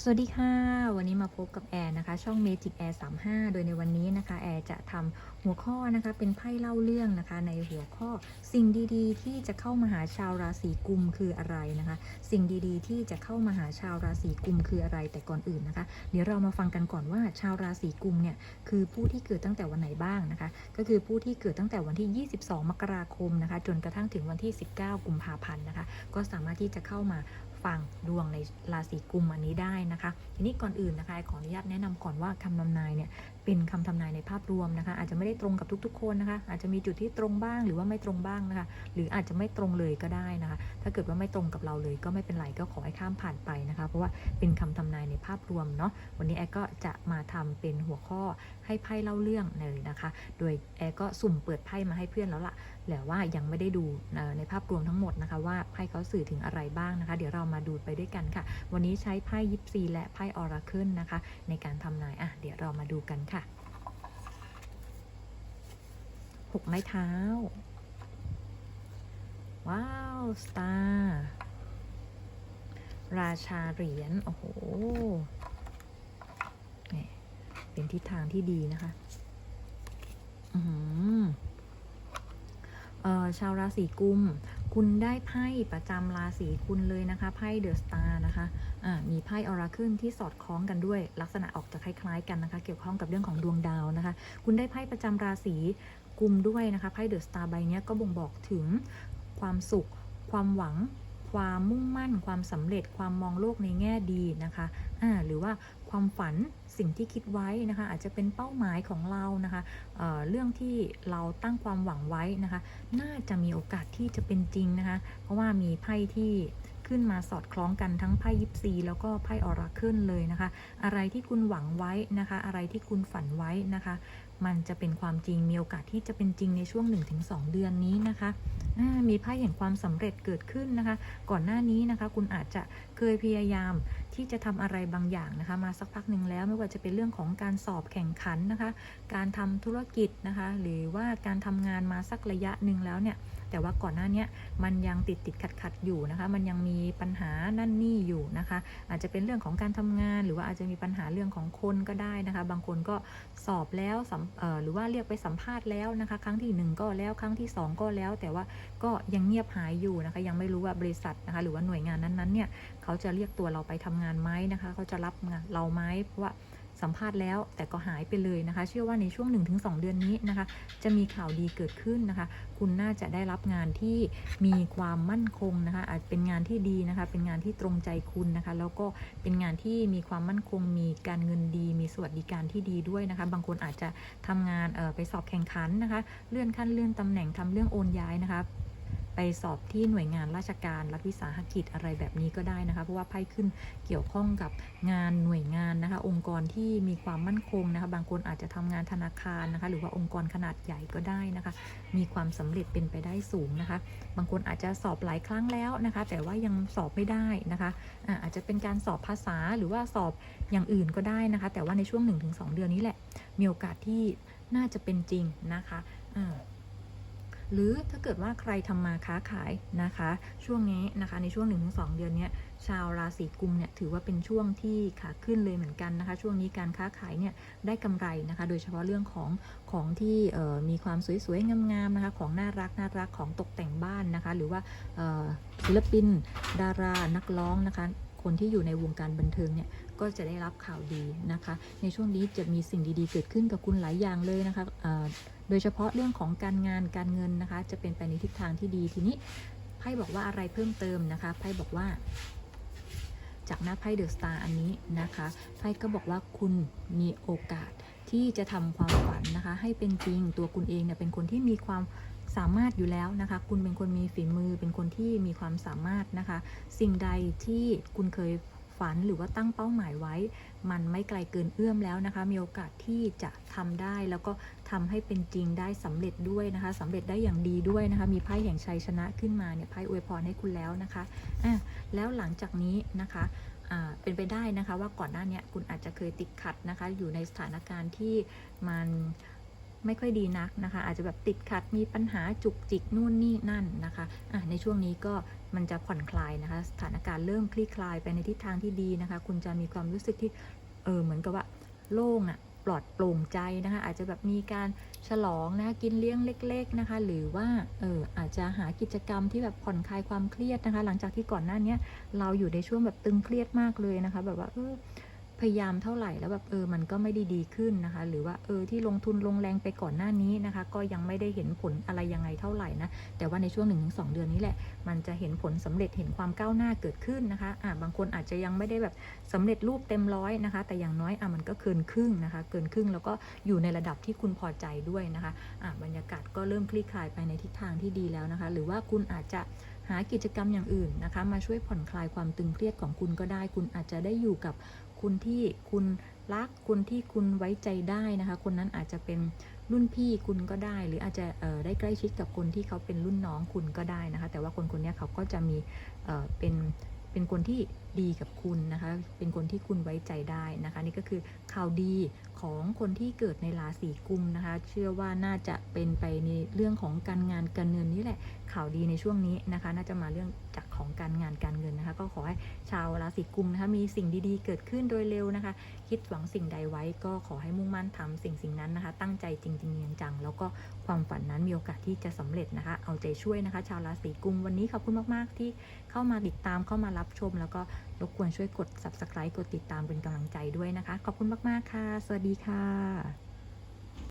สวัสดีค่ะ วันนี้มาพบกับแอร์นะคะ ช่อง Magic Air 35 โดยในวันนี้นะคะ แอร์จะทำ หัวข้อนะคะเป็นไพ่เล่าเรื่องนะคะในหัวข้อสิ่งดีๆ ที่จะเข้ามาหาชาวราศีกุมคืออะไรนะคะ สิ่งดีๆ ที่จะเข้ามาหาชาวราศีกุมคืออะไรแต่ก่อนอื่นนะคะ เดี๋ยวเรามาฟังกันก่อนว่าชาวราศีกุมเนี่ยคือผู้ที่เกิดตั้งแต่วันไหนบ้างนะคะ ก็คือผู้ที่เกิดตั้งแต่วันที่ 22 มกราคมนะคะจนกระทั่งถึงวันที่ 19 กุมภาพันธ์นะคะ ก็สามารถที่จะเข้ามาฟังดวงในราศีกุมอันนี้ได้นะคะ ทีนี้ก่อนอื่นนะคะขออนุญาตแนะนำก่อนว่าคำทำนายเนี่ย เป็นคำทำนายในภาพรวมนะคะ อาจจะไม่ได้ตรงกับทุก ๆ คนนะคะ อาจจะมีจุดที่ตรงบ้างหรือว่าไม่ตรงบ้างนะคะ หรืออาจจะไม่ตรงเลยก็ได้นะคะ ถ้าเกิดว่าไม่ตรงกับเราเลยก็ไม่เป็นไรก็ขอให้ข้ามผ่านไปนะคะ เพราะว่าเป็นคำทำนายในภาพรวมเนาะ วันนี้แอก็จะมาทำเป็นหัวข้อให้ไพ่เล่าเรื่องเลยนะคะ โดยแอก็สุ่มเปิดไพ่มาให้เพื่อนแล้วล่ะแต่ว่ายังไม่ได้ดูในภาพรวมทั้งหมดนะคะ ว่าไพ่เขาสื่อถึงอะไรบ้างนะคะ เดี๋ยวเรามาดูไปด้วยกันค่ะ วันนี้ใช้ไพ่ยิปซีและไพ่ออราเคิลนะคะ ในการทำนายอะเดี๋ยวเรามาดูกันค่ะหกไม้เท้า ว้าว สตาร์ ราชาเหรียญ โอ้โหนี่เป็นทิศทางที่ดีนะคะ อือหือเอ่อชาวราศีกุม คุณได้ไพ่ประจำราศีคุณเลยนะคะไพ่เดอะสตาร์นะคะอ่ามีไพ่ออราเคิลที่สอดคล้องกันด้วย ลักษณะออกจะคล้ายๆกันนะคะ เกี่ยวข้องกับเรื่องของดวงดาวนะคะ คุณได้ไพ่ประจำราศีกุมด้วยนะคะไพ่เดอะสตาร์ใบเนี้ยก็บ่งบอกถึงความสุข ความหวัง ความมุ่งมั่น ความสำเร็จ ความมองโลกในแง่ดีนะคะ อ่า หรือว่า ความฝันสิ่งที่คิดไว้นะคะอาจจะเป็นเป้าหมายของเรานะคะเเรื่องที่เราตั้งความหวังไว้นะคะ น่าจะมีโอกาสที่จะเป็นจริงนะคะ เพราะว่ามีไพ่ที่ขึ้นมาสอดคล้องกันทั้งไพ่ยิปซีแล้วก็ไพ่ออราเคิลเลยนะคะ อะไรที่คุณหวังไว้นะคะ อะไรที่คุณฝันไว้นะคะ มันจะเป็นความจริงมีโอกาสที่จะเป็นจริงในช่วง 1-2 เดือนนี้นะคะ มีไพ่แห่งความสำเร็จเกิดขึ้นนะคะ ก่อนหน้านี้นะคะ คุณอาจจะเคยพยายามที่จะทำอะไรบางอย่างนะคะ มาสักพักหนึ่งแล้วไม่ว่าจะเป็นเรื่องของการสอบแข่งขันนะคะ การทำธุรกิจนะคะ หรือว่าการทำงานมาสักระยะหนึ่งแล้วเนี่ยแต่ว่าก่อนหน้านี้มันยังติดติดขัดขัดอยู่นะคะ มันยังมีปัญหานั่นนี่อยู่นะคะ อาจจะเป็นเรื่องของการทำงาน หรือว่าอาจจะมีปัญหาเรื่องของคนก็ได้นะคะ บางคนก็สอบแล้วหรือว่าเรียกไปสัมภาษณ์แล้วนะคะ ครั้งที่หนึ่งก็แล้วครั้งที่สองก็แล้ว แต่ว่าก็ยังเงียบหายอยู่นะคะ ยังไม่รู้ว่าบริษัทนะคะ หรือว่าหน่วยงานนั้นๆเนี่ยเขาจะเรียกตัวเราไปทำงานไหมนะคะ เขาจะรับเราไหมเพราะว่า สัมภาษณ์แล้วแต่ก็หายไปเลยนะคะ เชื่อว่าในช่วง 1-2 เดือนนี้นะคะ จะมีข่าวดีเกิดขึ้นนะคะ คุณน่าจะได้รับงานที่มีความมั่นคงนะคะ อาจเป็นงานที่ดีนะคะ เป็นงานที่ตรงใจคุณนะคะ แล้วก็เป็นงานที่มีความมั่นคง มีการเงินดี มีสวัสดิการที่ดีด้วยนะคะ บางคนอาจจะทำงานไปสอบแข่งขันนะคะ เลื่อนขั้นเลื่อนตำแหน่งทำเรื่องโอนย้ายนะคะ ไปสอบที่หน่วยงานราชการรัฐวิสาหกิจอะไรแบบนี้ก็ได้นะคะ เพราะว่าไพ่ขึ้นเกี่ยวข้องกับงานหน่วยงานนะคะ องค์กรที่มีความมั่นคงนะคะ บางคนอาจจะทำงานธนาคารนะคะ หรือว่าองค์กรขนาดใหญ่ก็ได้นะคะ มีความสำเร็จเป็นไปได้สูงนะคะ บางคนอาจจะสอบหลายครั้งแล้วนะคะ แต่ว่ายังสอบไม่ได้นะคะอาอาจจะเป็นการสอบภาษาหรือว่าสอบอย่างอื่นก็ได้นะคะ แต่ว่าในช่วง 1-2 เดือนนี้แหละ มีโอกาสที่น่าจะเป็นจริงนะคะอ่า หรือถ้าเกิดว่าใครทำมาค้าขายนะคะ ช่วงนี้นะคะในช่วง1-2เดือนนี้ชาวราศีกุมเนี่ยถือว่าเป็นช่วงที่ขาขึ้นเลยเหมือนกันนะคะ ช่วงนี้การค้าขายเนี่ยได้กำไรนะคะ โดยเฉพาะเรื่องของของที่มีความสวยๆงามๆนะคะ ของน่ารักน่ารักของตกแต่งบ้านนะคะ หรือว่าศิลปิน ดารานักร้องนะคะคนที่อยู่ในวงการบันเทิงเนี่ยก็จะได้รับข่าวดีนะคะ ในช่วงนี้จะมีสิ่งดีๆ เกิดขึ้นกับคุณหลายอย่างเลยนะคะโดยเฉพาะเรื่องของการงานการเงินนะคะ จะเป็นไปในทิศทางที่ดีทีนี้ไพ่บอกว่าอะไรเพิ่มเติมนะคะไพ่บอกว่า จากหน้าไพ่เดอะสตาร์อันนี้นะคะไพ่ก็บอกว่าคุณมีโอกาสที่จะทำความฝันนะคะ ให้เป็นจริงตัวคุณเองเนี่ยเป็นคนที่มีความสามารถอยู่แล้วนะคะ คุณเป็นคนมีฝีมือ เป็นคนที่มีความสามารถนะคะ สิ่งใดที่คุณเคย ฝันหรือว่าตั้งเป้าหมายไว้ มันไม่ไกลเกินเอื้อมแล้วนะคะ มีโอกาสที่จะทำได้ แล้วก็ทำให้เป็นจริงได้สำเร็จด้วยนะคะสำเร็จได้อย่างดีด้วยนะคะ มีไพ่แห่งชัยชนะขึ้นมาเนี่ยไพ่อวยพรให้คุณแล้วนะคะอะแล้วหลังจากนี้นะคะเป็นไปได้นะคะว่าก่อนหน้านี้คุณอาจจะเคยติดขัดนะคะ อยู่ในสถานการณ์ที่มัน ไม่ค่อยดีนักนะคะ อาจจะแบบติดขัดมีปัญหาจุกจิกนู่นนี่นั่นนะคะะในช่วงนี้ก็มันจะผ่อนคลายนะคะ สถานการณ์เริ่มคลี่คลายไปในทิศทางที่ดีนะคะ คุณจะมีความรู้สึกที่เออเหมือนกับว่าโล่งอะปลอดโปร่งใจนะคะ อาจจะแบบมีการฉลองนะคะกินเลี้ยงเล็ก ๆนะคะ หรือว่าเอออาจจะหากิจกรรมที่แบบผ่อนคลายความเครียดนะคะ หลังจากที่ก่อนหน้านี้เราอยู่ในช่วงแบบตึงเครียดมากเลยนะคะ แบบว่าเออ พยายามเท่าไหร่แล้วแบบเออมันก็ไม่ได้ดีขึ้นนะคะ หรือว่าเออที่ลงทุนลงแรงไปก่อนหน้านี้นะคะ ก็ยังไม่ได้เห็นผลอะไรยังไงเท่าไหร่นะแต่ว่าในช่วง 1-2 เดือนนี้แหละ มันจะเห็นผลสำเร็จเห็นความก้าวหน้าเกิดขึ้นนะคะอ่าบางคนอาจจะยังไม่ได้แบบสำเร็จรูปเต็มร้อยนะคะ แต่อย่างน้อยอะมันก็เกินครึ่งนะคะ เกินครึ่งแล้วก็อยู่ในระดับที่คุณพอใจด้วยนะคะอะบรรยากาศก็เริ่มคลี่คลายไปในทิศทางที่ดีแล้วนะคะ หรือว่าคุณอาจจะหากิจกรรมอย่างอื่นนะคะ มาช่วยผ่อนคลายความตึงเครียดของคุณก็ได้ คุณอาจจะได้อยู่กับ คุณที่คุณรักคุณที่คุณไว้ใจได้นะคะ คนนั้นอาจจะเป็นรุ่นพี่คุณก็ได้ หรืออาจจะได้ใกล้ชิดกับคนที่เขาเป็นรุ่นน้องคุณก็ได้นะคะ แต่ว่าคนคนนี้เขาก็จะมีเเป็นเป็นคนที่ ดีกับคุณนะคะ เป็นคนที่คุณไว้ใจได้นะคะ นี่ก็คือข่าวดีของคนที่เกิดในราศีกุมนะคะ เชื่อว่าน่าจะเป็นไปในเรื่องของการงานการเงินนี่แหละ ข่าวดีในช่วงนี้นะคะ น่าจะมาเรื่องจากของการงานการเงินนะคะ ก็ขอให้ชาวราศีกุมนะคะมีสิ่งดีๆ เกิดขึ้นโดยเร็วนะคะ คิดหวังสิ่งใดไว้ก็ขอให้มุ่งมั่นทำสิ่งสิ่งนั้นนะคะ ตั้งใจจริงๆจังๆแล้วก็ความฝันนั้นมีโอกาสที่จะสำเร็จนะคะ เอาใจช่วยนะคะ ชาวราศีกุมวันนี้ขอบคุณมากๆที่เข้ามาติดตามเข้ามารับชมแล้วก็รบกวนช่วยกด subscribe กดติดตามเป็นกำลังใจด้วยนะคะ ขอบคุณมาก ๆ ค่ะ สวัสดีค่ะ